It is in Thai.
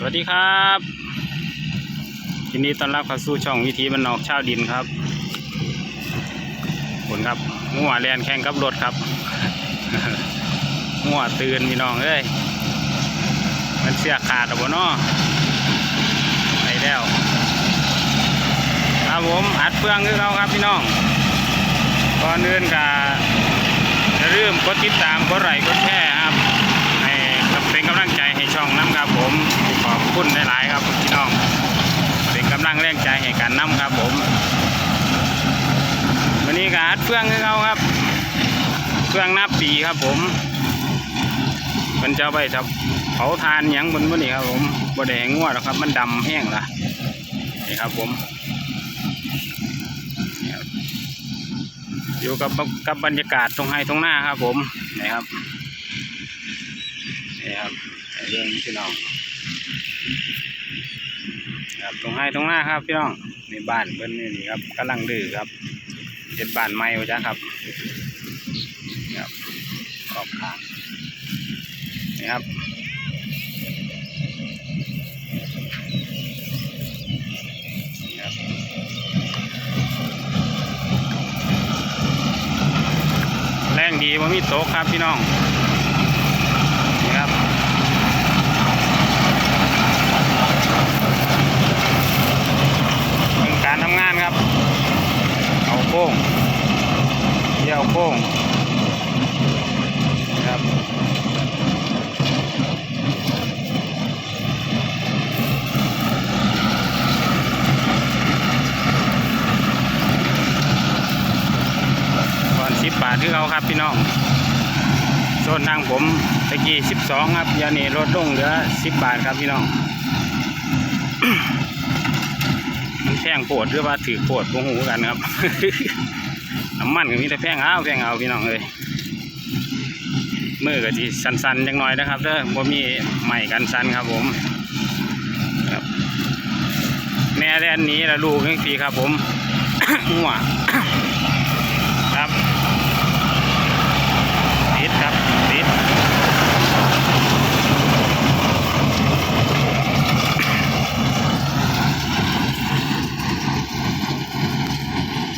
สวัสดีครับยินดีต้อนรับเข้าสู่ช่องวิธีบรรนอกชาวดินครับขอบคุณครับงัวแลนแข่งกับรถครับงัวตื่นพี่น้องเอ้ยมันเสียขาดอเปล่านาะไปแล้วครับผมอัดเฟืองคือเขาครับพี่น้องก่อนอื่นก็อย่าลืมกดติดตามกดไลค์กดแชร์ ครับผมขอบคุณหลายๆครับพี่น้อง เป็นกำลังแรงใจให้กันน้ำครับผมวันนี้ก็อัดเฟื่องให้เขาครับเฟื่องนับปีครับผมมันจะไปทับเผาทานยังบนบนนี้ครับผมบดแดงงัวหรอกครับ มันดำแห้งละนี่ครับผมอยู่กับกับบรรยากาศตรงไฮตรงหน้าครับผมนี่ครับนี่ครับ เรื่องพี่น้องครับตรงให้ตรงหน้าครับพี่น้องนี่บ้านเพิ่นนี่ครับกำลังดื้อครับเป็นบ้านใหม่วะจ้ะครับนี่ครับขอบข้างนี่ครับนี่ครับแรงดีว่ามีโต๊ะครับพี่น้อง นี่ครับเป็นการทำงานครับ เอาโค้งเยี่ยว โค้งนะครับก่อนสิบบาทที่เขาครับพี่น้องโซนทางผมตะกี้สิบสองครับยานี่ลดลงเหลือสิบบาทครับพี่น้องมันแพงโปวดหรือว่าถือโปวดโมหูกันครับ น้ำมันก็มีแต่แพงเอาแพงเอาพี่น้องเลยมือก็จีสันๆจังหน่อยนะครับเด้อบ่มีใหม่กันสันครับผมครับแม่แลนนี้ละลูกทั้งสีครับผมหัว